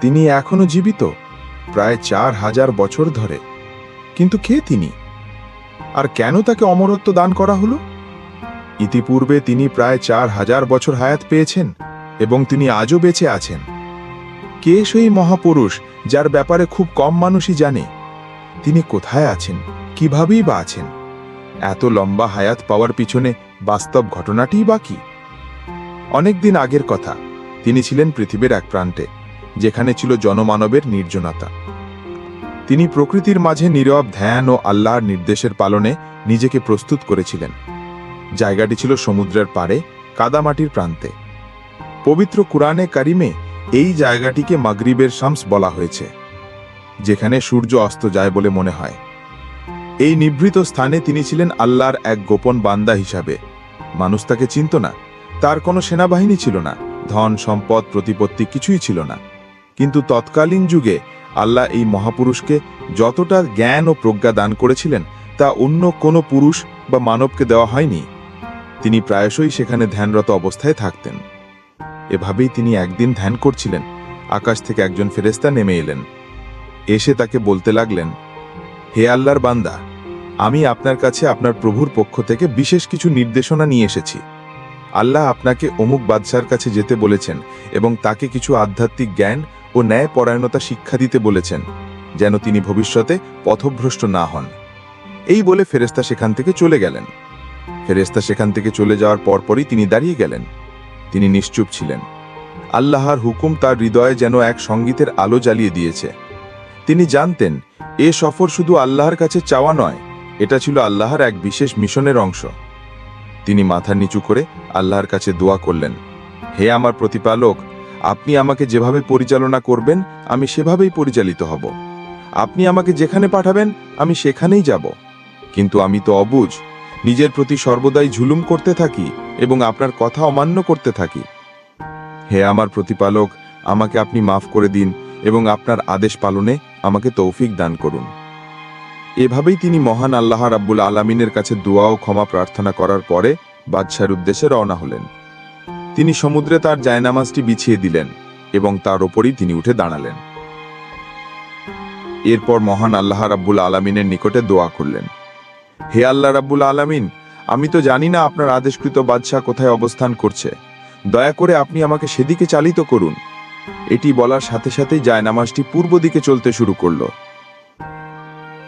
তিনি এখনও জীবিত, প্রায় চার হাজার বছর ধরে। কিন্তু কে তিনি? আর কেন তাকে অমরত্ব দান করা হলো? ইতিপূর্বে তিনি প্রায় চার হাজার বছর হায়াত পেয়েছেন এবং তিনি আজও বেঁচে আছেন। কে সেই মহাপুরুষ যার ব্যাপারে খুব কম মানুষই জানে? তিনি কোথায় আছেন? কিভাবেই বা আছেন? এত লম্বা হায়াত পাওয়ার পিছনে বাস্তব ঘটনাটিই বা কি? অনেকদিন আগের কথা, তিনি ছিলেন পৃথিবীর এক প্রান্তে। যেখানে ছিল জনমানবের নির্জনতা। তিনি প্রকৃতির মাঝে নীরব ধ্যান ও আল্লাহর নির্দেশের পালনে নিজেকে প্রস্তুত করেছিলেন। জায়গাটি ছিল সমুদ্রের পাড়ে, কাদামাটির প্রান্তে। পবিত্র কুরআনে কারিমে এই জায়গাটিকে মাগরিবের শামস বলা হয়েছে, যেখানে সূর্য অস্ত যায় বলে মনে হয়। এই নিভৃত স্থানে তিনি ছিলেন আল্লাহর এক গোপন বান্দা হিসাবে। মানুষ তাকে চিনত না, তার কোনো সেনাবাহিনী ছিল না, ধন, সম্পদ, প্রতিপত্তি কিছুই ছিল না। কিন্তু তৎকালীন যুগে আল্লাহ এই মহাপুরুষকে যতটা জ্ঞান ও প্রজ্ঞা দান করেছিলেন, তা অন্য কোনো পুরুষ বা মানবকে দেওয়া হয়নি। তিনি প্রায়শই সেখানে ধ্যানরত অবস্থায় থাকতেন। এভাবেই তিনি একদিন ধ্যান করছিলেন, আকাশ থেকে একজন ফেরেস্তা নেমে এলেন। এসে তাকে বলতে লাগলেন, হে আল্লাহর বান্দা, আমি আপনার কাছে আপনার প্রভুর পক্ষ থেকে বিশেষ কিছু নির্দেশনা নিয়ে এসেছি। আল্লাহ আপনাকে অমুক বাদশার কাছে যেতে বলেছেন এবং তাকে কিছু আধ্যাত্মিক জ্ঞান ও ন্যায় পরায়ণতা শিক্ষা দিতে বলেছেন, যেন তিনি ভবিষ্যতে পথভ্রষ্ট না হন। এই বলে ফেরেস্তা সেখান থেকে চলে গেলেন। ফেরেস্তা সেখান থেকে চলে যাওয়ার পরপরই তিনি দাঁড়িয়ে গেলেন। তিনি নিশ্চুপ ছিলেন। আল্লাহর হুকুম তার হৃদয়ে যেন এক সঙ্গীতের আলো জ্বালিয়ে দিয়েছে। তিনি জানতেন, এ সফর শুধু আল্লাহর কাছে চাওয়া নয়, এটা ছিল আল্লাহর এক বিশেষ মিশনের অংশ। তিনি মাথা নিচু করে আল্লাহর কাছে দোয়া করলেন, হে আমার প্রতিপালক আপনি আমাকে যেভাবে পরিচালনা করবেন, আমি সেভাবেই পরিচালিত হব। আপনি আমাকে যেখানে পাঠাবেন, আমি সেখানেই যাব। কিন্তু আমি তো অবুঝ, নিজের প্রতি সর্বদাই ঝুলুম করতে থাকি এবং আপনার কথা অমান্য করতে থাকি। হে আমার প্রতিপালক, আমাকে আপনি মাফ করে দিন এবং আপনার আদেশ পালনে আমাকে তৌফিক দান করুন। এভাবেই তিনি মহান আল্লাহ রাব্বুল আলামিনের কাছে দোয়া ও ক্ষমা প্রার্থনা করার পরে বাদশার উদ্দেশ্যে রওনা হলেন। তিনি সমুদ্রে তার জায়নামাজটি বিছিয়ে দিলেন এবং তার ওপরই তিনি উঠে দাঁড়ালেন। এরপর মহান আল্লাহ রাব্বুল আলামিনের নিকটে দোয়া করলেন। হে আল্লাহ রাব্বুল আলামিন, আমি তো জানি না আপনার আদেশকৃত বাদশাহ কোথায় অবস্থান করছে। দয়া করে আপনি আমাকে সেদিকে চালিত করুন। এটি বলার সাথে সাথেই জায়নামাজটি পূর্ব দিকে চলতে শুরু করল।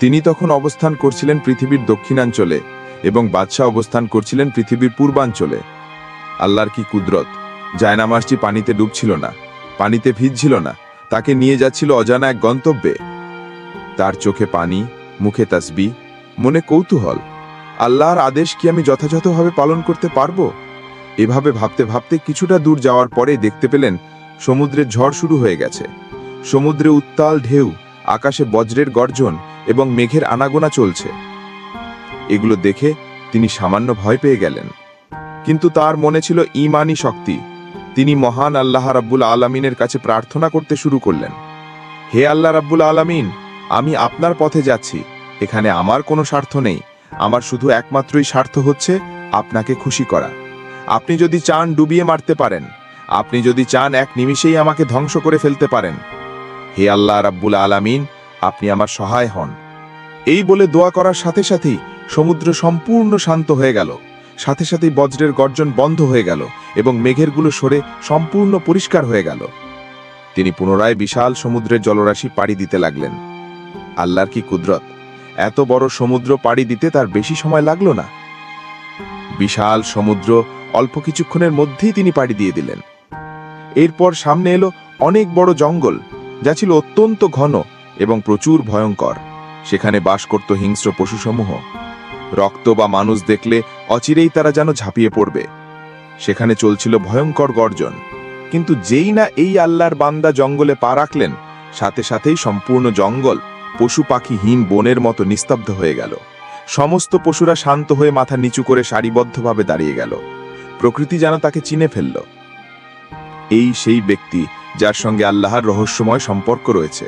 তিনি তখন অবস্থান করছিলেন পৃথিবীর দক্ষিণাঞ্চলে এবং বাদশাহ অবস্থান করছিলেন পৃথিবীর পূর্বাঞ্চলে। আল্লাহর কি কুদরত? জায়নামাজটি পানিতে ডুবছিল না, পানিতে ভিজছিল না, তাকে নিয়ে যাচ্ছিল অজানা এক গন্তব্যে। তার চোখে পানি, মুখে তাসবি, মনে কৌতূহল। আল্লাহর আদেশ কি আমি যথাযথভাবে পালন করতে পারব? এভাবে ভাবতে ভাবতে কিছুটা দূর যাওয়ার পরে দেখতে পেলেন, সমুদ্রের ঝড় শুরু হয়ে গেছে। সমুদ্রে উত্তাল ঢেউ, আকাশে বজ্রের গর্জন এবং মেঘের আনাগোনা চলছে। এগুলো দেখে তিনি সামান্য ভয় পেয়ে গেলেন। কিন্তু তার মনে ছিল ইমানি শক্তি। তিনি মহান আল্লাহ রাব্বুল আলামিনের কাছে প্রার্থনা করতে শুরু করলেন। হে আল্লাহ রাব্বুল আলামিন, আমি আপনার পথে যাচ্ছি। এখানে আমার কোনো স্বার্থ নেই। আমার শুধু একমাত্রই স্বার্থ হচ্ছে আপনাকে খুশি করা। আপনি যদি চান ডুবিয়ে মারতে পারেন। আপনি যদি চান এক নিমিষেই আমাকে ধ্বংস করে ফেলতে পারেন। হে আল্লাহ রাব্বুল আলামিন, আপনি আমার সহায় হন। এই বলে দোয়া করার সাথে সাথেই সমুদ্র সম্পূর্ণ শান্ত হয়ে গেল। সাথে সাথেই বজ্রের গর্জন বন্ধ হয়ে গেল এবং মেঘেরগুলো সরে সম্পূর্ণ পরিষ্কার হয়ে গেল। তিনি পুনরায় বিশাল সমুদ্রের জলরাশি পাড়ি দিতে লাগলেন। আল্লাহর কি কুদরত? এত বড় সমুদ্র পাড়ি দিতে তার বেশি সময় লাগল না? বিশাল সমুদ্র অল্প কিছুক্ষণের মধ্যেই তিনি পাড়ি দিয়ে দিলেন। এরপর সামনে এলো অনেক বড় জঙ্গল, যা ছিল অত্যন্ত ঘন এবং প্রচুর ভয়ঙ্কর। সেখানে বাস করত হিংস্র পশুসমূহ। রক্ত বা মানুষ দেখলে অচিরেই তারা যেন ঝাঁপিয়ে পড়বে। সেখানে চলছিল ভয়ঙ্কর গর্জন। কিন্তু যেই না এই আল্লাহর বান্দা জঙ্গলে পা রাখলেন, সাথে সাথেই সম্পূর্ণ জঙ্গল পশু পাখিহীন বনের মতো নিস্তব্ধ হয়ে গেল। সমস্ত পশুরা শান্ত হয়ে মাথা নিচু করে সারিবদ্ধভাবে দাঁড়িয়ে গেল। প্রকৃতি যেন তাকে চিনে ফেলল। এই সেই ব্যক্তি যার সঙ্গে আল্লাহর রহস্যময় সম্পর্ক রয়েছে।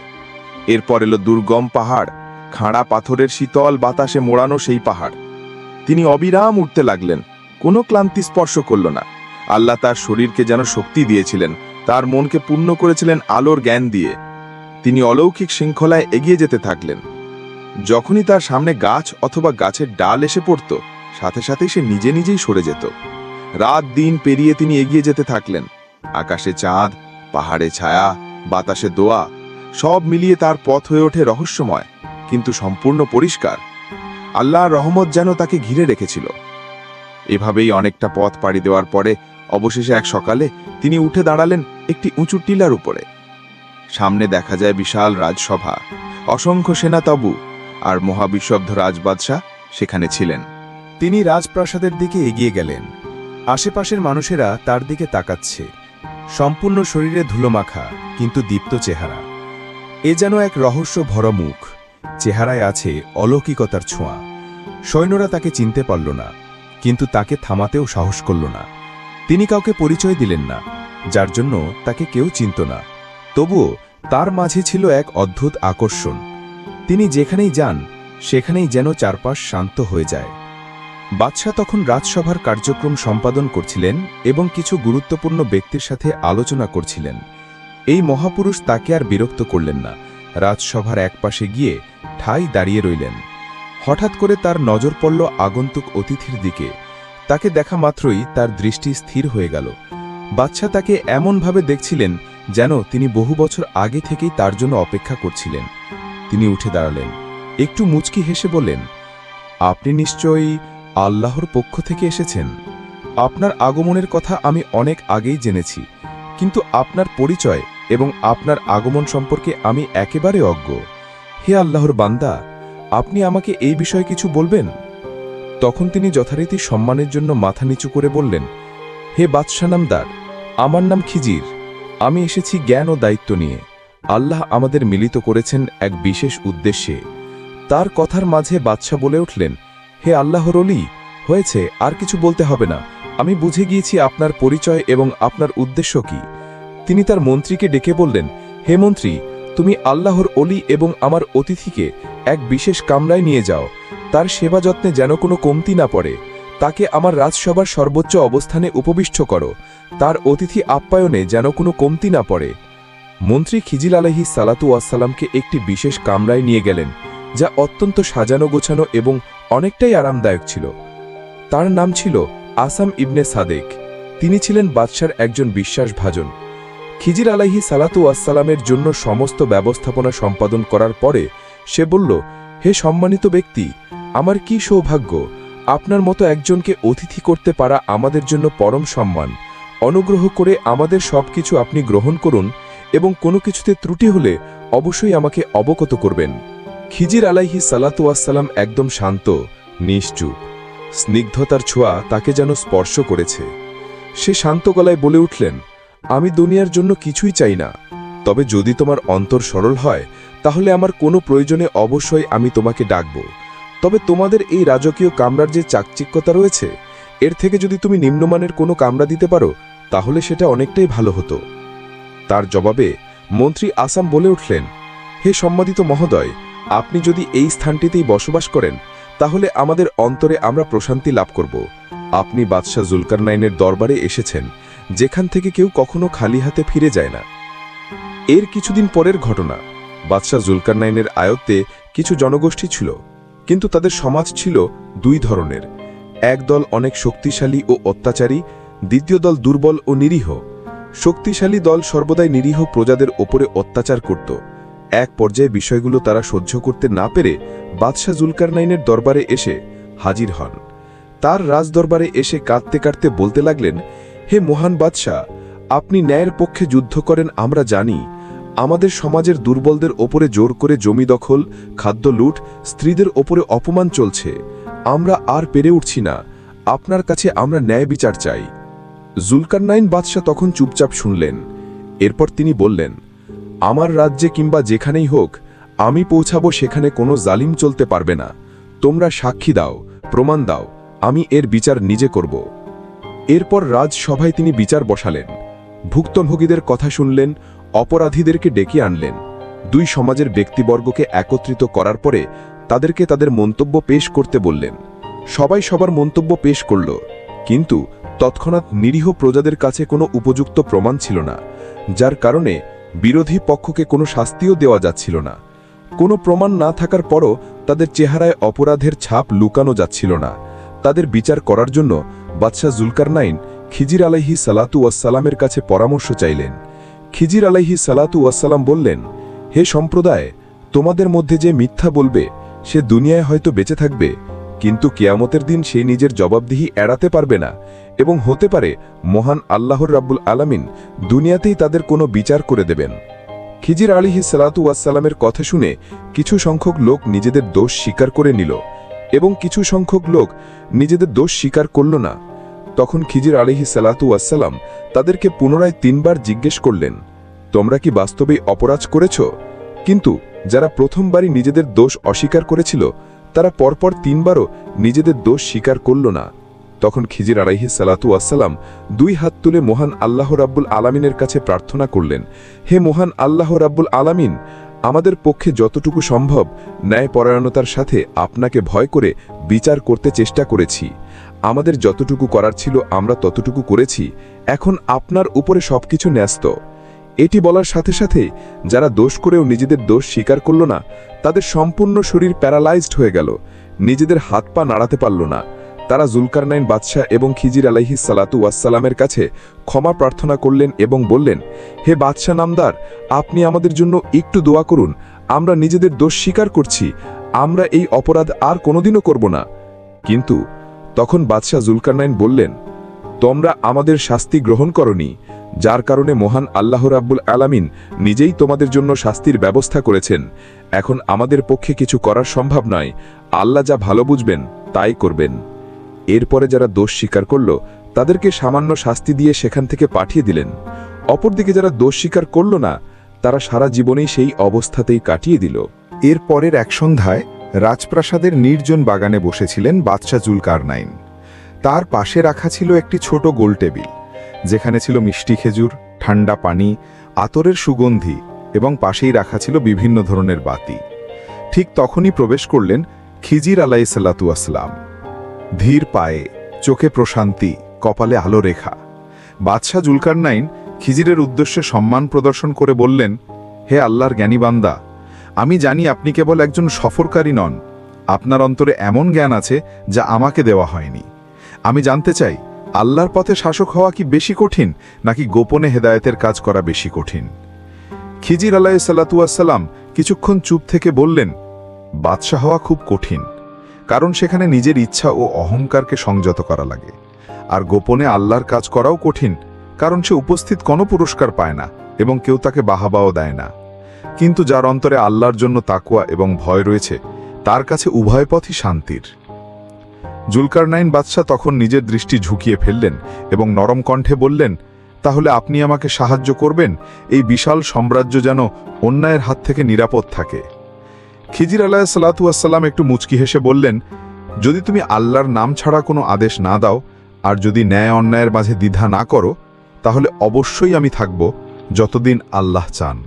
এরপর এলো দুর্গম পাহাড়, খাঁড়া পাথরের শীতল বাতাসে মোড়ানো সেই পাহাড়। তিনি অবিরাম উঠতে লাগলেন। কোনো ক্লান্তি স্পর্শ করল না। আল্লাহ তার শরীরকে যেন শক্তি দিয়েছিলেন, তার মনকে পূর্ণ করেছিলেন আলোর জ্ঞান দিয়ে। তিনি অলৌকিক শৃঙ্খলায় এগিয়ে যেতে থাকলেন। যখনই তার সামনে গাছ অথবা গাছের ডাল এসে পড়ত, সাথে সাথেই সে নিজে নিজেই সরে যেত। রাত দিন পেরিয়ে তিনি এগিয়ে যেতে থাকলেন। আকাশে চাঁদ, পাহাড়ে ছায়া, বাতাসে দোয়া, সব মিলিয়ে তার পথ হয়ে ওঠে রহস্যময়, কিন্তু সম্পূর্ণ পরিষ্কার। আল্লাহর রহমত যেন তাকে ঘিরে রেখেছিল। এভাবেই অনেকটা পথ পাড়ি দেওয়ার পরে অবশেষে এক সকালে তিনি উঠে দাঁড়ালেন একটি উঁচু টিলার উপরে। সামনে দেখা যায় বিশাল রাজসভা। অসংখ্য সেনা তবু আর মহাবিশ্বব্ধ রাজবাদশাহ সেখানে ছিলেন। তিনি রাজপ্রাসাদের দিকে এগিয়ে গেলেন। আশেপাশের মানুষেরা তার দিকে তাকাচ্ছে। সম্পূর্ণ শরীরে ধুলোমাখা, কিন্তু দীপ্ত চেহারা। এ যেন এক রহস্য ভরা মুখ। চেহারায় আছে অলৌকিকতার ছোঁয়া। সৈন্যরা তাকে চিনতে পারল না, কিন্তু তাকে থামাতেও সাহস করল না। তিনি কাউকে পরিচয় দিলেন না, যার জন্য তাকে কেউ চিনত না। তবুও তার মাঝে ছিল এক অদ্ভুত আকর্ষণ। তিনি যেখানেই যান, সেখানেই যেন চারপাশ শান্ত হয়ে যায়। বাদশাহ তখন রাজসভার কার্যক্রম সম্পাদন করছিলেন এবং কিছু গুরুত্বপূর্ণ ব্যক্তির সাথে আলোচনা করছিলেন। এই মহাপুরুষ তাকে আর বিরক্ত করলেন না। রাজসভার একপাশে গিয়ে ঠাই দাঁড়িয়ে রইলেন। হঠাৎ করে তার নজর পড়ল আগন্তুক অতিথির দিকে। তাকে দেখা মাত্রই তার দৃষ্টি স্থির হয়ে গেল। বাচ্চা তাকে এমনভাবে দেখছিলেন যেন তিনি বহু বছর আগে থেকেই তার জন্য অপেক্ষা করছিলেন। তিনি উঠে দাঁড়ালেন। একটু মুচকি হেসে বললেন, আপনি নিশ্চয়ই আল্লাহর পক্ষ থেকে এসেছেন? আপনার আগমনের কথা আমি অনেক আগেই জেনেছি, কিন্তু আপনার পরিচয় এবং আপনার আগমন সম্পর্কে আমি একেবারে অজ্ঞ। হে আল্লাহর বান্দা, আপনি আমাকে এই বিষয়ে কিছু বলবেন? তখন তিনি যথারীতি সম্মানের জন্য মাথা নিচু করে বললেন, হে বাদশাহ নামদার, আমার নাম খিজির। আমি এসেছি জ্ঞান ও দায়িত্ব নিয়ে। আল্লাহ আমাদের মিলিত করেছেন এক বিশেষ উদ্দেশ্যে। তার কথার মাঝে বাদশাহ বলে উঠলেন, হে আল্লাহর অলি হয়েছে, আর কিছু বলতে হবে না। আমি বুঝে গিয়েছি আপনার পরিচয় এবং আপনার উদ্দেশ্য কি। তিনি তার মন্ত্রীকে ডেকে বললেন, হে মন্ত্রী, তুমি আল্লাহর অলি এবং আমার অতিথিকে এক বিশেষ কামরায় নিয়ে যাও। তার সেবা যত্নে যেন কোনো কমতি না পড়ে। তাকে আমার রাজসভার সর্বোচ্চ অবস্থানে উপবিষ্ট করো। তার অতিথি আপ্যায়নে যেন কোনো কমতি না পড়ে। মন্ত্রী খিজিল আলহি সালাতু আসসালামকে একটি বিশেষ কামরায় নিয়ে গেলেন, যা অত্যন্ত সাজানো গোছানো এবং অনেকটাই আরামদায়ক ছিল। তার নাম ছিল আসাম ইবনে সাদেক। তিনি ছিলেন বাদশার একজন বিশ্বাসভাজন। খিজির আলাহি সালাতু আসসালামের জন্য সমস্ত ব্যবস্থাপনা সম্পাদন করার পরে সে বলল, হে সম্মানিত ব্যক্তি, আমার কি সৌভাগ্য? আপনার মতো একজনকে অতিথি করতে পারা আমাদের জন্য পরম সম্মান। অনুগ্রহ করে আমাদের সবকিছু আপনি গ্রহণ করুন এবং কোনো কিছুতে ত্রুটি হলে অবশ্যই আমাকে অবগত করবেন। খিজির আলাইহি সালাতু আসসালাম একদম শান্ত, নিশ্চুপ। স্নিগ্ধতার ছোঁয়া তাকে যেন স্পর্শ করেছে। সে শান্ত গলায় বলে উঠলেন আমি দুনিয়ার জন্য কিছুই চাই না। তবে যদি তোমার অন্তর সরল হয়, তাহলে আমার কোনো প্রয়োজনে অবশ্যই আমি তোমাকে ডাকব। তবে তোমাদের এই রাজকীয় কামরার যে চাকচিক্যতা রয়েছে, এর থেকে যদি তুমি নিম্নমানের কোনো কামরা দিতে পারো, তাহলে সেটা অনেকটাই ভালো হতো। তার জবাবে মন্ত্রী আসাম বলে উঠলেন, হে সম্মানিত মহোদয়, আপনি যদি এই স্থানটিতেই বসবাস করেন, তাহলে আমাদের অন্তরে আমরা প্রশান্তি লাভ করব। আপনি বাদশাহ জুলকারনাইনের দরবারে এসেছেন যেখান থেকে কেউ কখনো খালি হাতে ফিরে যায় না। এর কিছুদিন পরের ঘটনা। বাদশাহ জুলকারনাইনের আয়ত্তে কিছু জনগোষ্ঠী ছিল, কিন্তু তাদের সমাজ ছিল দুই ধরনের। এক দল অনেক শক্তিশালী ও অত্যাচারী, দ্বিতীয় দল দুর্বল ও নিরীহ। শক্তিশালী দল সর্বদাই নিরীহ প্রজাদের ওপরে অত্যাচার করত। এক পর্যায়ে বিষয়গুলো তারা সহ্য করতে না পেরে বাদশাহ জুলকারনাইনের দরবারে এসে হাজির হন। তার রাজদরবারে এসে কাঁদতে কাঁদতে বলতে লাগলেন হে মহান বাদশাহ, আপনি ন্যায়ের পক্ষে যুদ্ধ করেন, আমরা জানি। আমাদের সমাজের দুর্বলদের ওপরে জোর করে জমি দখল, খাদ্য লুট, স্ত্রীদের ওপরে অপমান চলছে। আমরা আর পেরে উঠছি না। আপনার কাছে আমরা ন্যায় বিচার চাই। জুলকারনাইন বাদশাহ তখন চুপচাপ শুনলেন। এরপর তিনি বললেন, আমার রাজ্যে কিংবা যেখানেই হোক, আমি পৌঁছাবো, সেখানে কোনো জালিম চলতে পারবে না। তোমরা সাক্ষী দাও, প্রমাণ দাও, আমি এর বিচার নিজে করব। এরপর রাজসভায় তিনি বিচার বসালেন। ভুক্তভোগীদের কথা শুনলেন, অপরাধীদেরকে ডেকে আনলেন। দুই সমাজের ব্যক্তিবর্গকে একত্রিত করার পরে তাদেরকে তাদের মন্তব্য পেশ করতে বললেন। সবাই সবার মন্তব্য পেশ করল, কিন্তু তৎক্ষণাৎ নিরীহ প্রজাদের কাছে কোনো উপযুক্ত প্রমাণ ছিল না, যার কারণে বিরোধী পক্ষকে কোনো শাস্তিও দেওয়া যাচ্ছিল না। কোনো প্রমাণ না থাকার পরও তাদের চেহারায় অপরাধের ছাপ লুকানো যাচ্ছিল না। তাদের বিচার করার জন্য বাদশাহ জুলকারনাইন খিজির আলাইহি সালাতু ওয়াসালামের কাছে পরামর্শ চাইলেন। খিজির আলাইহি সালাতু ওয়াসালাম বললেন, হে সম্প্রদায়, তোমাদের মধ্যে যে মিথ্যা বলবে, সে দুনিয়ায় হয়তো বেঁচে থাকবে, কিন্তু কেয়ামতের দিন সে নিজের জবাবদিহি এড়াতে পারবে না এবং হতে পারে মহান আল্লাহর রাব্বুল আলামিন দুনিয়াতেই তাদের কোনো বিচার করে দেবেন। খিজির আলিহি সালাতু ওয়াসালামের কথা শুনে কিছু সংখ্যক লোক নিজেদের দোষ স্বীকার করে নিল। এবং কিছু সংখ্যক লোক নিজেদের দোষ স্বীকার করল না। তখন খিজির আলিহি সালাতু ওয়াসালাম তাদেরকে পুনরায় তিনবার জিজ্ঞেস করলেন, তোমরা কি বাস্তবেই অপরাধ করেছ? কিন্তু যারা প্রথমবারই নিজেদের দোষ অস্বীকার করেছিল, তারা পরপর তিনবারও নিজেদের দোষ স্বীকার করল না। তখন খিজির আলাইহি সালাতু আসসালাম দুই হাত তুলে মহান আল্লাহ রাব্বুল আলামিনের কাছে প্রার্থনা করলেন, হে মহান আল্লাহ রাব্বুল আলামিন আমাদের পক্ষে যতটুকু সম্ভব ন্যায়পরায়ণতার সাথে আপনাকে ভয় করে বিচার করতে চেষ্টা করেছি। আমাদের যতটুকু করার ছিল আমরা ততটুকু করেছি। এখন আপনার উপরে সবকিছু ন্যস্ত। এটি বলার সাথে সাথে যারা দোষ করেও নিজেদের দোষ স্বীকার করল না, তাদের সম্পূর্ণ শরীর প্যারালাইজড হয়ে গেল। নিজেদের হাত পা নাড়াতে পারল না। তারা জুলকারনাইন বাদশাহ এবং খিজির আলাইহি সালাতু ওয়াসালামের কাছে ক্ষমা প্রার্থনা করলেন এবং বললেন, হে বাদশাহ নামদার, আপনি আমাদের জন্য একটু দোয়া করুন। আমরা নিজেদের দোষ স্বীকার করছি। আমরা এই অপরাধ আর কোনোদিনও করব না। কিন্তু তখন বাদশাহ জুলকারনাইন বললেন, তোমরা আমাদের শাস্তি গ্রহণ করনি, যার কারণে মহান আল্লাহ রাব্বুল আলামিন নিজেই তোমাদের জন্য শাস্তির ব্যবস্থা করেছেন। এখন আমাদের পক্ষে কিছু করার সম্ভব নয়। আল্লাহ যা ভালো বুঝবেন, তাই করবেন। এরপরে যারা দোষ স্বীকার করল, তাদেরকে সামান্য শাস্তি দিয়ে সেখান থেকে পাঠিয়ে দিলেন। অপরদিকে যারা দোষ স্বীকার করল না, তারা সারা জীবনেই সেই অবস্থাতেই কাটিয়ে দিল। এর পরের এক সন্ধ্যায় রাজপ্রাসাদের নির্জন বাগানে বসেছিলেন বাদশাহ জুলকারনাইন। তার পাশে রাখা ছিল একটি ছোট গোল টেবিল, যেখানে ছিল মিষ্টি খেজুর, ঠান্ডা পানি, আতরের সুগন্ধি এবং পাশেই রাখা ছিল বিভিন্ন ধরনের বাতি। ঠিক তখনই প্রবেশ করলেন খিজির আলাই সাল্লাতু আসলাম ধীর পায়ে, চোখে প্রশান্তি, কপালে আলো রেখা। বাদশাহ জুলকারনাইন খিজিরের উদ্দেশ্যে সম্মান প্রদর্শন করে বললেন, হে আল্লাহর জ্ঞানী বান্দা, আমি জানি আপনি কেবল একজন সফরকারী নন। আপনার অন্তরে এমন জ্ঞান আছে যা আমাকে দেওয়া হয়নি। আমি জানতে চাই, আল্লাহর পথে শাসক হওয়া কি বেশি কঠিন, নাকি গোপনে হেদায়েতের কাজ করা বেশি কঠিন? খিজির আলাহ সাল্লাতুয়াসাল্লাম কিছুক্ষণ চুপ থেকে বললেন, বাদশাহ হওয়া খুব কঠিন। কারণ সেখানে নিজের ইচ্ছা ও অহংকারকে সংযত করা লাগে। আর গোপনে আল্লাহর কাজ করাও কঠিন, কারণ সে উপস্থিত কোনো পুরস্কার পায় না এবং কেউ তাকে বাহাবাও দেয় না। কিন্তু যার অন্তরে আল্লাহর জন্য তাকুয়া এবং ভয় রয়েছে, তার কাছে উভয় পথই শান্তির। জুলকারনাইন বাদশাহ তখন নিজের দৃষ্টি ঝুঁকিয়ে ফেললেন এবং নরম কণ্ঠে বললেন, তাহলে আপনি আমাকে সাহায্য করবেন? এই বিশাল সাম্রাজ্য যেন অন্যায়ের হাত থেকে নিরাপদ থাকে। খিজির আলাহ সালাতুয়াসাল্লাম একটু মুচকি হেসে বললেন, যদি তুমি আল্লাহর নাম ছাড়া কোনো আদেশ না দাও আর যদি ন্যায় অন্যায়ের মাঝে দ্বিধা না করো, তাহলে অবশ্যই আমি থাকব যতদিন আল্লাহ চান।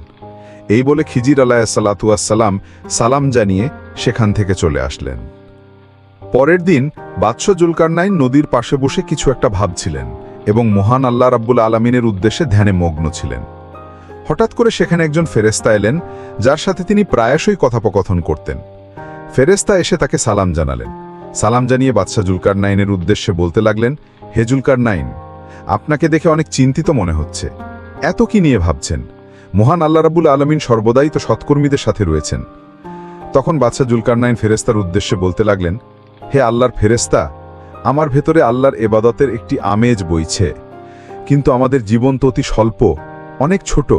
এই বলে খিজির আলাহ সালাতুয়াসাল্লাম সালাম জানিয়ে সেখান থেকে চলে আসলেন। পরের দিন বাদশাহ জুলকারনাইন নদীর পাশে বসে কিছু একটা ভাবছিলেন এবং মহান আল্লাহ রাব্বুল আলমিনের উদ্দেশ্যে ধ্যানে মগ্ন ছিলেন। হঠাৎ করে সেখানে একজন ফেরেস্তা এলেন, যার সাথে তিনি প্রায়শই কথোপকথন করতেন। ফেরেস্তা এসে তাকে সালাম জানালেন। সালাম জানিয়ে বাদশাহ জুলকার নাইনের উদ্দেশ্যে বলতে লাগলেন, হে জুলকার নাইন আপনাকে দেখে অনেক চিন্তিত মনে হচ্ছে। এত কি নিয়ে ভাবছেন? মহান আল্লাহ রাবুল আলমিন সর্বদাই তো সৎকর্মীদের সাথে রয়েছেন। তখন বাদশাহ জুলকার নাইন ফেরেস্তার উদ্দেশ্যে বলতে লাগলেন, হে আল্লাহর ফেরেস্তা আমার ভেতরে আল্লাহর এবাদতের একটি আমেজ বইছে। কিন্তু আমাদের জীবন তো অতি স্বল্প, অনেক ছোট।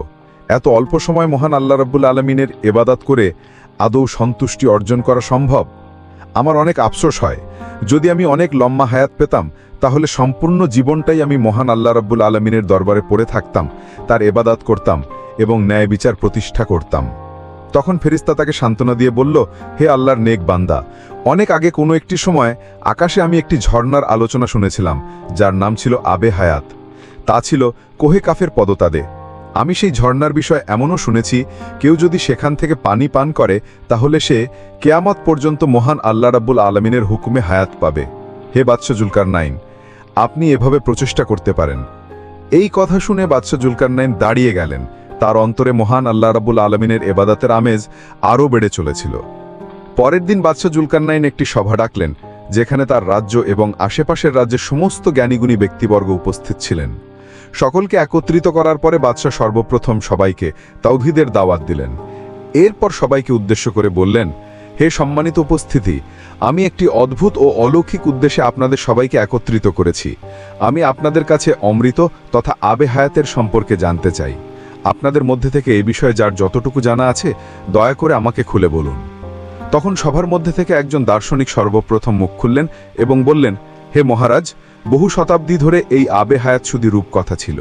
এত অল্প সময় মহান আল্লাহ রাব্বুল আলমিনের এবাদাত করে আদৌ সন্তুষ্টি অর্জন করা সম্ভব? আমার অনেক আফসোস হয়। যদি আমি অনেক লম্বা হায়াত পেতাম, তাহলে সম্পূর্ণ জীবনটাই আমি মহান আল্লাহ রাব্বুল আলমিনের দরবারে পড়ে থাকতাম, তার এবাদাত করতাম এবং ন্যায় বিচার প্রতিষ্ঠা করতাম। তখন ফেরিস্তা তাকে সান্ত্বনা দিয়ে বলল, হে আল্লাহর নেক বান্দা, অনেক আগে কোনো একটি সময় আকাশে আমি একটি ঝর্ণার আলোচনা শুনেছিলাম, যার নাম ছিল আবে হায়াত। তা ছিল কোহে কাফের পদতাদে। আমি সেই ঝর্ণার বিষয় এমনও শুনেছি, কেউ যদি সেখান থেকে পানি পান করে, তাহলে সে কেয়ামত পর্যন্ত মহান আল্লাহ রাব্বুল আলমিনের হুকুমে হায়াত পাবে। হে বাদশাহ জুলকার নাইন আপনি এভাবে প্রচেষ্টা করতে পারেন। এই কথা শুনে বাদশাহ জুলকারনাইন দাঁড়িয়ে গেলেন। তার অন্তরে মহান আল্লাহ রাবুল আলমিনের এবাদাতের আমেজ আরও বেড়ে চলেছিল। পরের দিন বাদশাহ জুলকারনাইন একটি সভা ডাকলেন, যেখানে তার রাজ্য এবং আশেপাশের রাজ্যের সমস্ত জ্ঞানীগুণী ব্যক্তিবর্গ উপস্থিত ছিলেন। সকলকে একত্রিত করার পরে বাদশাহ সর্বপ্রথম সবাইকে তাওহিদের দাওয়াত দিলেন। এরপর সবাইকে উদ্দেশ্য করে বললেন, হে সম্মানিত উপস্থিতি, আমি একটি অদ্ভুত ও অলৌকিক উদ্দেশ্যে আপনাদের সবাইকে একত্রিত করেছি। আমি আপনাদের কাছে অমৃত তথা আবে হায়াতের সম্পর্কে জানতে চাই। আপনাদের মধ্যে থেকে এ বিষয়ে যার যতটুকু জানা আছে, দয়া করে আমাকে খুলে বলুন। তখন সভার মধ্যে থেকে একজন দার্শনিক সর্বপ্রথম মুখ খুললেন এবং বললেন, হে মহারাজ বহু শতাব্দী ধরে এই আবে হায়াত শুধু রূপকথা ছিল।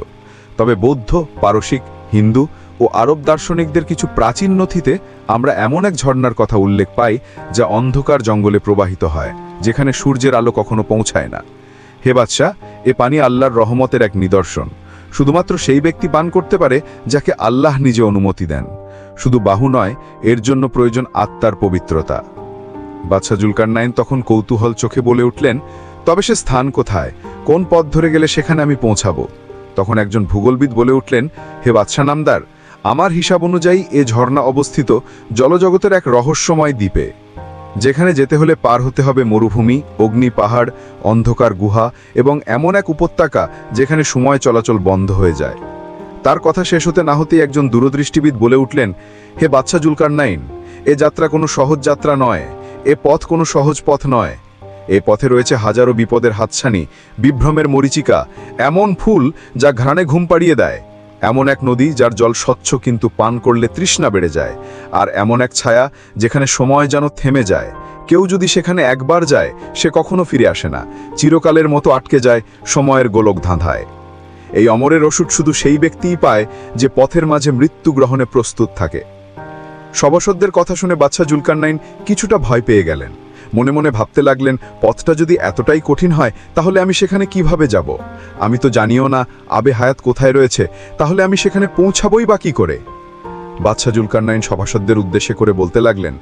তবে বৌদ্ধ, পারসিক, হিন্দু ও আরব দার্শনিকদের কিছু প্রাচীন নথিতে আমরা এমন এক ঝর্ণার কথা উল্লেখ পাই যা অন্ধকার জঙ্গলে প্রবাহিত হয়, যেখানে সূর্যের আলো কখনো পৌঁছায় না। হে বাদশাহ, এ পানি আল্লাহর রহমতের এক নিদর্শন। শুধুমাত্র সেই ব্যক্তি পান করতে পারে যাকে আল্লাহ নিজে অনুমতি দেন। শুধু বাহু নয়, এর জন্য প্রয়োজন আত্মার পবিত্রতা। বাদশাহ জুলকারনাইন তখন কৌতূহল চোখে বলে উঠলেন তবে সে স্থান কোথায়? কোন পথ ধরে গেলে সেখানে আমি পৌঁছাবো? তখন একজন ভূগোলবিদ বলে উঠলেন, হে বাদশাহ নামদার, আমার হিসাব অনুযায়ী এ ঝর্ণা অবস্থিত জলজগতের এক রহস্যময় দ্বীপে, যেখানে যেতে হলে পার হতে হবে মরুভূমি, অগ্নি পাহাড়, অন্ধকার গুহা এবং এমন এক উপত্যকা যেখানে সময় চলাচল বন্ধ হয়ে যায়। তার কথা শেষ হতে না হতেই একজন দূরদৃষ্টিবিদ বলে উঠলেন, হে বাচ্চা জুলকার নাইন এ যাত্রা কোনো সহজ যাত্রা নয়, এ পথ কোনো সহজ পথ নয়। এ পথে রয়েছে হাজারো বিপদের হাতছানি, বিভ্রমের মরিচিকা, এমন ফুল যা ঘ্রাণে ঘুম পাড়িয়ে দেয়। এমন এক নদী যার জল স্বচ্ছ কিন্তু পান করলে তৃষ্ণা বেড়ে যায়, আর এমন এক ছায়া যেখানে সময় যেন থেমে যায়। কেউ যদি সেখানে একবার যায়, সে কখনো ফিরে আসে না, চিরকালের মতো আটকে যায় সময়ের গোলক ধাঁধায়। এই অমরের ওষুধ শুধু সেই ব্যক্তিই পায় যে পথের মাঝে মৃত্যু গ্রহণে প্রস্তুত থাকে। সভাসদদের কথা শুনে বাচ্চা জুলকারনাইন কিছুটা ভয় পেয়ে গেলেন। মনে মনে ভাবতে লাগলেন, পথটা যদি এতটাই কঠিন হয়, তাহলে আমি সেখানে কীভাবে যাব? আমি তো জানিও না আবে হায়াত কোথায় রয়েছে, তাহলে আমি সেখানে পৌঁছাবই বা কী করে? বাচ্চা জুলকারনাইন সভাসদদের উদ্দেশ্যে করে বলতে লাগলেন,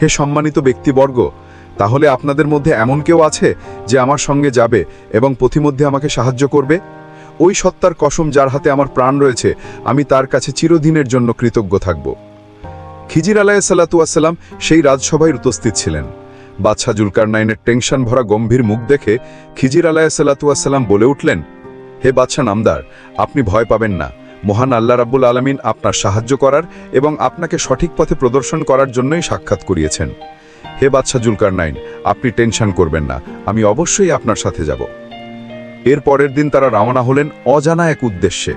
হে সম্মানিত ব্যক্তিবর্গ, তাহলে আপনাদের মধ্যে এমন কেউ আছে যে আমার সঙ্গে যাবে এবং পথিমধ্যে আমাকে সাহায্য করবে? ওই সত্তার কসম যার হাতে আমার প্রাণ রয়েছে, আমি তার কাছে চিরদিনের জন্য কৃতজ্ঞ থাকব। খিজির আলাহ সাল্লাতুয়াসাল্লাম সেই রাজসভায় উপস্থিত ছিলেন। বাদশাহ জুলকারনাইনের টেনশন ভরা গম্ভীর মুখ দেখে খিজির আলাহ সাল্লাতুয়াসাল্লাম বলে উঠলেন, হে বাদশাহ নামদার, আপনি ভয় পাবেন না। মহান আল্লাহ রাব্বুল আলমিন আপনার সাহায্য করার এবং আপনাকে সঠিক পথে প্রদর্শন করার জন্যই সাক্ষাৎ করিয়েছেন। হে বাদশাহ জুলকারনাইন, আপনি টেনশন করবেন না, আমি অবশ্যই আপনার সাথে যাব। এর পরের দিন তারা রওনা হলেন অজানা এক উদ্দেশ্যে।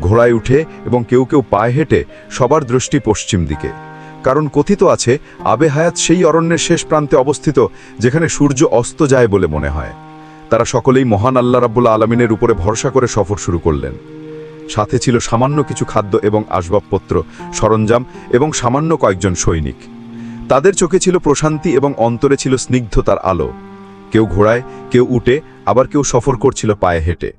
ঘোড়ায় উঠে এবং কেউ কেউ পায়ে হেঁটে সবার দৃষ্টি পশ্চিম দিকে। কারণ কথিত আছে, আবে হায়াত সেই অরণ্যের শেষ প্রান্তে অবস্থিত, যেখানে সূর্য অস্ত যায় বলে মনে হয়। তারা সকলেই মহান আল্লাহ রাব্বুল্লা আলমিনের উপরে ভরসা করে সফর শুরু করলেন। সাথে ছিল সামান্য কিছু খাদ্য এবং আসবাবপত্র, সরঞ্জাম এবং সামান্য কয়েকজন সৈনিক। তাদের চোখে ছিল প্রশান্তি এবং অন্তরে ছিল স্নিগ্ধতার আলো। কেউ ঘোড়ায়, কেউ উঠে আবার কেউ সফর করছিল পায়ে হেঁটে।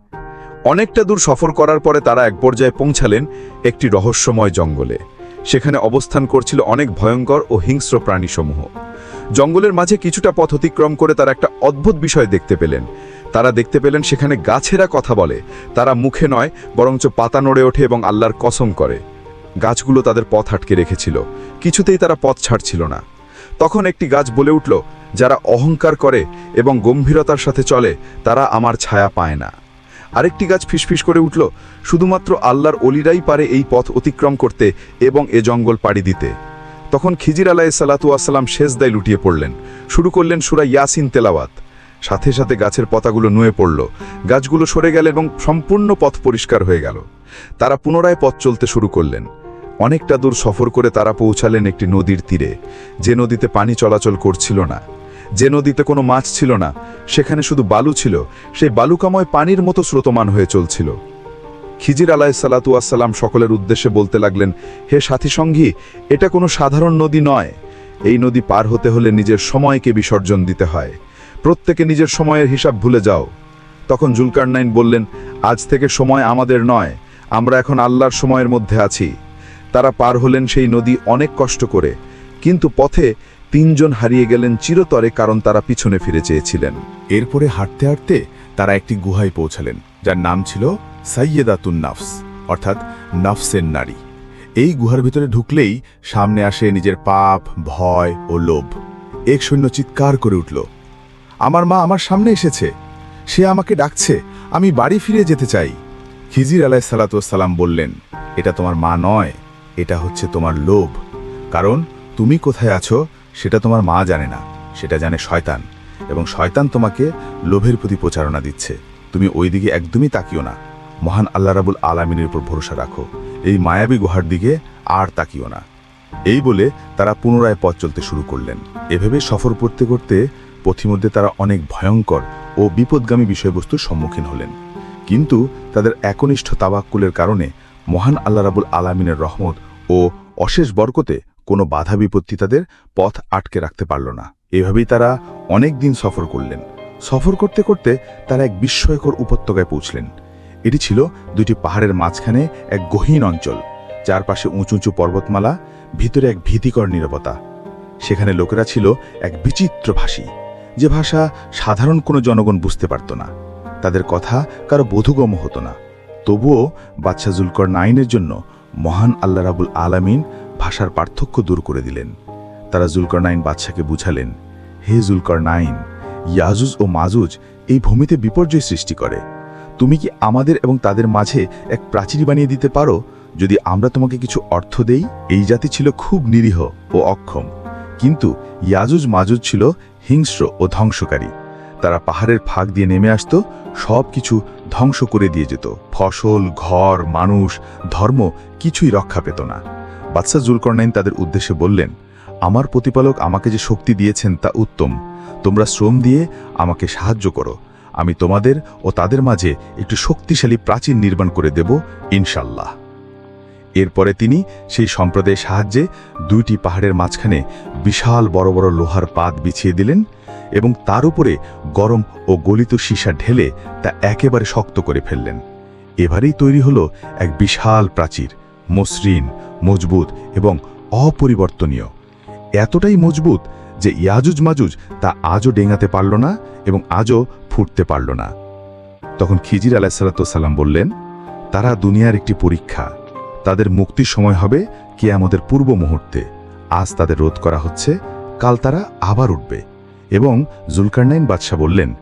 অনেকটা দূর সফর করার পরে তারা এক পর্যায়ে পৌঁছালেন একটি রহস্যময় জঙ্গলে। সেখানে অবস্থান করছিল অনেক ভয়ঙ্কর ও হিংস্র প্রাণীসমূহ। জঙ্গলের মাঝে কিছুটা পথ অতিক্রম করে তারা একটা অদ্ভুত বিষয় দেখতে পেলেন। তারা দেখতে পেলেন সেখানে গাছেরা কথা বলে। তারা মুখে নয়, বরঞ্চ পাতা নড়ে ওঠে এবং আল্লাহর কসম করে। গাছগুলো তাদের পথ আটকে রেখেছিল। কিছুতেই তারা পথ ছাড়ছিল না। তখন একটি গাছ বলে উঠল, যারা অহংকার করে এবং গম্ভীরতার সাথে চলে, তারা আমার ছায়া পায় না। আরেকটি গাছ ফিসফিস করে উঠল, শুধুমাত্র আল্লাহর অলিরাই পারে এই পথ অতিক্রম করতে এবং এ জঙ্গল পাড়ি দিতে। তখন খিজির আলাহ সালাতু আসসালাম শেষদায় লুটিয়ে পড়লেন। শুরু করলেন সুরা ইয়াসিন তেলাওয়াত। সাথে সাথে গাছের পাতাগুলো নুয়ে পড়ল। গাছগুলো সরে গেল এবং সম্পূর্ণ পথ পরিষ্কার হয়ে গেল। তারা পুনরায় পথ চলতে শুরু করলেন। অনেকটা দূর সফর করে তারা পৌঁছালেন একটি নদীর তীরে। যে নদীতে পানি চলাচল করছিল না, যে নদীতে কোনো মাছ ছিল না সেখানে শুধু বালু ছিল, সেই বালুকাময় পানির মতো স্রোতমান হয়ে চলছিল। খিজির আলাহ সালাতু আসসালাম সকলের উদ্দেশ্যে বলতে লাগলেন, হে সাথী সঙ্গী এটা কোনো সাধারণ নদী নয়। এই নদী পার হতে হলে নিজের সময়কে বিসর্জন দিতে হয়। প্রত্যেকে নিজের সময়ের হিসাব ভুলে যাও। তখন জুলকারনাইন বললেন, আজ থেকে সময় আমাদের নয়, আমরা এখন আল্লাহর সময়ের মধ্যে আছি। তারা পার হলেন সেই নদী অনেক কষ্ট করে, কিন্তু পথে তিনজন হারিয়ে গেলেন চিরতরে কারণ তারা পিছনে ফিরে চেয়েছিলেন। এরপরে হাঁটতে হাঁটতে তারা একটি গুহায় পৌঁছালেন, যার নাম ছিল সাইয়েদাতুন নাফস, অর্থাৎ নাফসের নারী। এই গুহার ভিতরে ঢুকলেই সামনে আসে নিজের পাপ, ভয় ও লোভ। এক সৈন্য চিৎকার করে উঠল, আমার মা আমার সামনে এসেছে। সে আমাকে ডাকছে, আমি বাড়ি ফিরে যেতে চাই। খিজির আলাহ সালাতাম বললেন, এটা তোমার মা নয়, এটা হচ্ছে তোমার লোভ। কারণ তুমি কোথায় আছো সেটা তোমার মা জানে না, সেটা জানে শয়তান, এবং শয়তান তোমাকে লোভের প্রতি প্রচারণা দিচ্ছে। তুমি ওই দিকে একদমই তাকিও না। মহান আল্লাহ রাবুল আলামিনের উপর ভরসা রাখো। এই মায়াবী গুহার দিকে আর তাকিও না। এই বলে তারা পুনরায় পথ চলতে শুরু করলেন। এভাবে সফর করতে করতে পথিমধ্যে তারা অনেক ভয়ঙ্কর ও বিপদগামী বিষয়বস্তুর সম্মুখীন হলেন। কিন্তু তাদের একনিষ্ঠ তাবাক্কুলের কারণে মহান আল্লাহ রাবুল আলামিনের রহমত ও অশেষ বরকতে কোনো বাধা বিপত্তি তাদের পথ আটকে রাখতে পারল না। এভাবেই তারা অনেক দিন সফর করলেন। সফর করতে করতে তারা এক বিস্ময়কর উপত্যকায় পৌঁছলেন। এটি ছিল দুটি পাহাড়ের মাঝখানে এক গহীন অঞ্চল। চারপাশে উঁচু উঁচু পর্বতমালা, ভিতরে এক ভীতিকর নীরবতা। সেখানে লোকেরা ছিল এক বিচিত্র ভাষী যে ভাষা সাধারণ কোনো জনগণ বুঝতে পারত না। তাদের কথা কারও বোধগম্য হতো না। তবুও বাদশাহ জুলকর নাইনের জন্য মহান আল্লাহ রাবুল আলামিন ভাষার পার্থক্য দূর করে দিলেন। তারা জুলকর নাইন বাদশাকে বুঝালেন, হে জুলকর নাইন ইয়াজুজ ও মাজুজ এই ভূমিতে বিপর্যয় সৃষ্টি করে। তুমি কি আমাদের এবং তাদের মাঝে এক প্রাচীর বানিয়ে দিতে পারো? যদি আমরা তোমাকে কিছু অর্থ দেই, এই জাতি ছিল খুব নিরীহ ও অক্ষম। কিন্তু ইয়াজুজ মাজুজ ছিল হিংস্র ও ধ্বংসকারী। তারা পাহাড়ের ফাঁক দিয়ে নেমে আসত, সব কিছু ধ্বংস করে দিয়ে যেত। ফসল, ঘর, মানুষ, ধর্ম কিছুই রক্ষা পেত না। বাদশাহ জুলকরনাইন তাদের উদ্দেশ্যে বললেন, আমার প্রতিপালক আমাকে যে শক্তি দিয়েছেন তা উত্তম। তোমরা শ্রম দিয়ে আমাকে সাহায্য করো। আমি তোমাদের ও তাদের মাঝে একটি শক্তিশালী প্রাচীন নির্মাণ করে দেব ইনশাল্লাহ এরপরে তিনি সেই সম্প্রদায়ের সাহায্যে দুইটি পাহাড়ের মাঝখানে বিশাল বড় বড় লোহার পাত বিছিয়ে দিলেন এবং তার উপরে গরম ও গলিত সীসা ঢেলে তা একেবারে শক্ত করে ফেললেন। এবারেই তৈরি হলো এক বিশাল প্রাচীর, মসৃণ মজবুত এবং অপরিবর্তনীয়। এতটাই মজবুত যে ইয়াজুজ মাজুজ তা আজও ডেঙাতে পারল না এবং আজও ফুটতে পারল না। তখন খিজির আলাহিসাল্লাম বললেন, তারা দুনিয়ার একটি পরীক্ষা। তাদের মুক্তির সময় হবে কে আমাদের পূর্ব মুহূর্তে। আজ তাদের রোধ করা হচ্ছে, কাল তারা আবার উঠবে। এবং জুলকারনাইন বাদশাহ বললেন,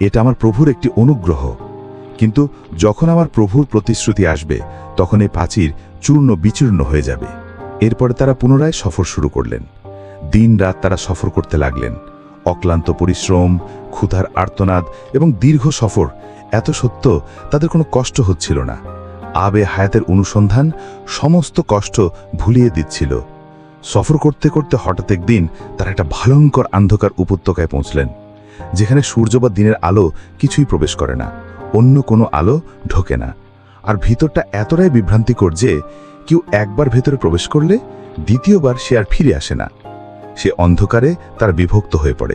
এটা আমার প্রভুর একটি অনুগ্রহ। কিন্তু যখন আমার প্রভুর প্রতিশ্রুতি আসবে, তখন এই প্রাচীর চূর্ণ বিচূর্ণ হয়ে যাবে। এরপরে তারা পুনরায় সফর শুরু করলেন। দিন রাত তারা সফর করতে লাগলেন। অক্লান্ত পরিশ্রম, ক্ষুধার আর্তনাদ এবং দীর্ঘ সফর এত সত্য তাদের কোনো কষ্ট হচ্ছিল না। আবে হায়াতের অনুসন্ধান সমস্ত কষ্ট ভুলিয়ে দিচ্ছিল। সফর করতে করতে হঠাৎ একদিন তারা একটা ভয়ঙ্কর অন্ধকার উপত্যকায় পৌঁছলেন, যেখানে সূর্য বা দিনের আলো কিছুই প্রবেশ করে না। অন্য কোনো আলো ঢোকে না। আর ভিতরটা এতটাই বিভ্রান্তিকর যে কেউ একবার ভেতরে প্রবেশ করলে দ্বিতীয়বার সে আর ফিরে আসে না। সে অন্ধকারে তার বিভক্ত হয়ে পড়ে।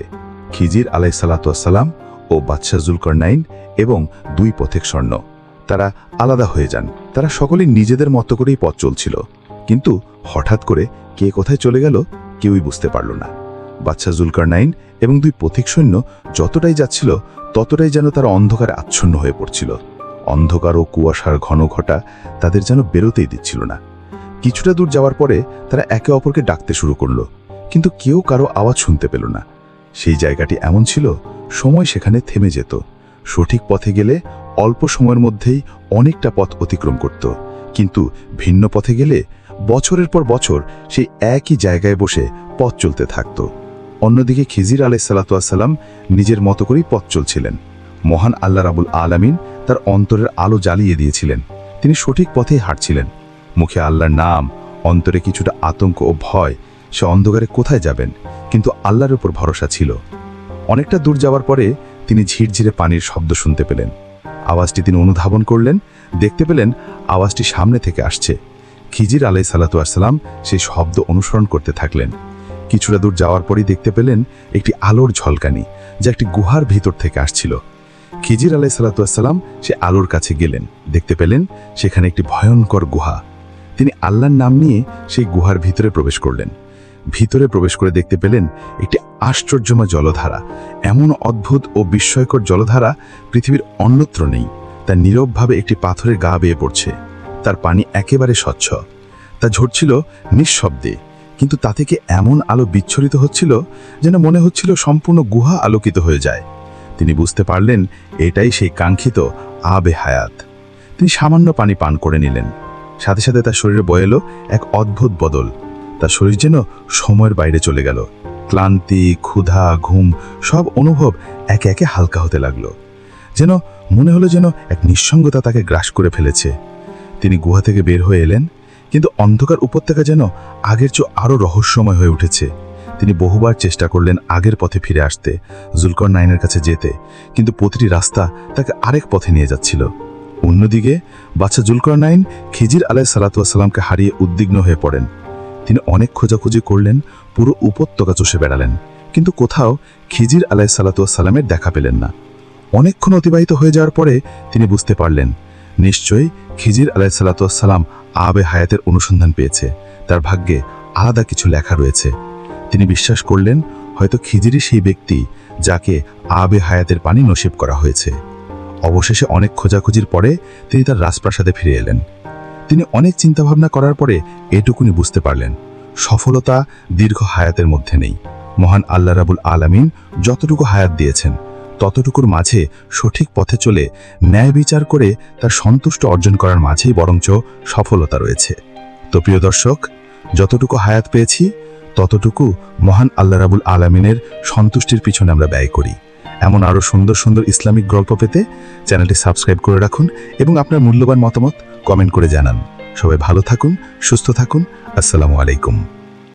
খিজির আলাই সালাতাম ও বাদশাহ জুলকরনাইন এবং দুই পথেক স্বর্ণ। তারা আলাদা হয়ে যান। তারা সকলেই নিজেদের মতো করেই পথ চলছিল। কিন্তু হঠাৎ করে কে কোথায় চলে গেল কেউই বুঝতে পারল না। বাচ্চা জুলকারনাইন এবং দুই পথিক সৈন্য যতটাই যাচ্ছিল ততটাই যেন তারা অন্ধকারে আচ্ছন্ন হয়ে পড়ছিল। অন্ধকার ও কুয়াশার ঘন ঘটা তাদের যেন বেরোতেই দিচ্ছিল না। কিছুটা দূর যাওয়ার পরে তারা একে অপরকে ডাকতে শুরু করল, কিন্তু কেউ কারও আওয়াজ শুনতে পেল না। সেই জায়গাটি এমন ছিল, সময় সেখানে থেমে যেত। সঠিক পথে গেলে অল্প সময়ের মধ্যেই অনেকটা পথ অতিক্রম করত, কিন্তু ভিন্ন পথে গেলে বছরের পর বছর সেই একই জায়গায় বসে পথ চলতে থাকত। অন্যদিকে খিজির আলাই আলাইসাল্লাতুয়াসাল্লাম নিজের মতো করেই পথ চলছিলেন। মহান আল্লাহ রাবুল আলামিন তার অন্তরের আলো জ্বালিয়ে দিয়েছিলেন। তিনি সঠিক পথেই হাঁটছিলেন। মুখে আল্লাহর নাম, অন্তরে কিছুটা আতঙ্ক ও ভয়, সে অন্ধকারে কোথায় যাবেন? কিন্তু আল্লাহর উপর ভরসা ছিল। অনেকটা দূর যাওয়ার পরে তিনি ঝিরঝিরে পানির শব্দ শুনতে পেলেন। আওয়াজটি তিনি অনুধাবন করলেন, দেখতে পেলেন আওয়াজটি সামনে থেকে আসছে। খিজির আলাই সালাতুয়াসাল্লাম সেই শব্দ অনুসরণ করতে থাকলেন। কিছুটা দূর যাওয়ার পরই দেখতে পেলেন একটি আলোর ঝলকানি, যা একটি গুহার ভিতর থেকে আসছিল। খিজির আলাই সালাতুয়াসাল্লাম সে আলোর কাছে গেলেন। দেখতে পেলেন সেখানে একটি ভয়ঙ্কর গুহা। তিনি আল্লাহর নাম নিয়ে সেই গুহার ভিতরে প্রবেশ করলেন। ভিতরে প্রবেশ করে দেখতে পেলেন একটি আশ্চর্যময় জলধারা। এমন অদ্ভুত ও বিস্ময়কর জলধারা পৃথিবীর অন্যত্র নেই। তা নীরবভাবে একটি পাথরের গা বেয়ে পড়ছে। তার পানি একেবারে স্বচ্ছ। তা ঝরছিল নিঃশব্দে। কিন্তু তা থেকে এমন আলো বিচ্ছরিত হচ্ছিল যেন মনে হচ্ছিল সম্পূর্ণ গুহা আলোকিত হয়ে যায়। তিনি বুঝতে পারলেন এটাই সেই কাঙ্ক্ষিত আবে হায়াত। তিনি সামান্য পানি পান করে নিলেন। সাথে সাথে তার শরীরে বয়ে এলো এক অদ্ভুত বদল। তার শরীর যেন সময়ের বাইরে চলে গেল। ক্লান্তি, ক্ষুধা, ঘুম সব অনুভব একে একে হালকা হতে লাগল। যেন মনে হলো যেন এক নিঃসঙ্গতা তাকে গ্রাস করে ফেলেছে। তিনি গুহা থেকে বের হয়ে এলেন। কিন্তু অন্ধকার উপত্যকা যেন আগের চেয়ে আরও রহস্যময় হয়ে উঠেছে। তিনি বহুবার চেষ্টা করলেন আগের পথে ফিরে আসতে, জুলকর নাইনের কাছে যেতে, কিন্তু প্রতিটি রাস্তা তাকে আরেক পথে নিয়ে যাচ্ছিল। অন্যদিকে বাচ্চা জুলকর নাইন খিজির আলাহ সালাতামকে হারিয়ে উদ্বিগ্ন হয়ে পড়েন। তিনি অনেক খোঁজাখুঁজি করলেন, পুরো উপত্যকা চষে বেড়ালেন, কিন্তু কোথাও খিজির আলাই আলাহ সালাতামের দেখা পেলেন না। অনেকক্ষণ অতিবাহিত হয়ে যাওয়ার পরে তিনি বুঝতে পারলেন নিশ্চয়ই খিজির আলাহ সালাতাম আবে হায়াতের অনুসন্ধান পেয়েছে। তার ভাগ্যে আলাদা কিছু লেখা রয়েছে। তিনি বিশ্বাস করলেন, হয়তো খিজিরই সেই ব্যক্তি যাকে আবে হায়াতের পানি নসিব করা হয়েছে। অবশেষে অনেক খোঁজাখুঁজির পরে তিনি তার রাজপ্রাসাদে ফিরে এলেন। তিনি অনেক চিন্তাভাবনা করার পরে এটুকুনি বুঝতে পারলেন, সফলতা দীর্ঘ হায়াতের মধ্যে নেই। মহান আল্লাহ রাবুল আলামিন যতটুকু হায়াত দিয়েছেন ততটুকুর মাঝে সঠিক পথে চলে ন্যায় বিচার করে তার সন্তুষ্ট অর্জন করার মাঝেই বরঞ্চ সফলতা রয়েছে। তো প্রিয় দর্শক, যতটুকু হায়াত পেয়েছি, ততটুকু মহান আল্লাহ রাবুল আলামিনের সন্তুষ্টির পিছনে আমরা ব্যয় করি। এমন আরও সুন্দর সুন্দর ইসলামিক গল্প পেতে চ্যানেলটি সাবস্ক্রাইব করে রাখুন এবং আপনার মূল্যবান মতামত কমেন্ট করে জানান। সবাই ভালো থাকুন, সুস্থ থাকুন। আসসালামু আলাইকুম।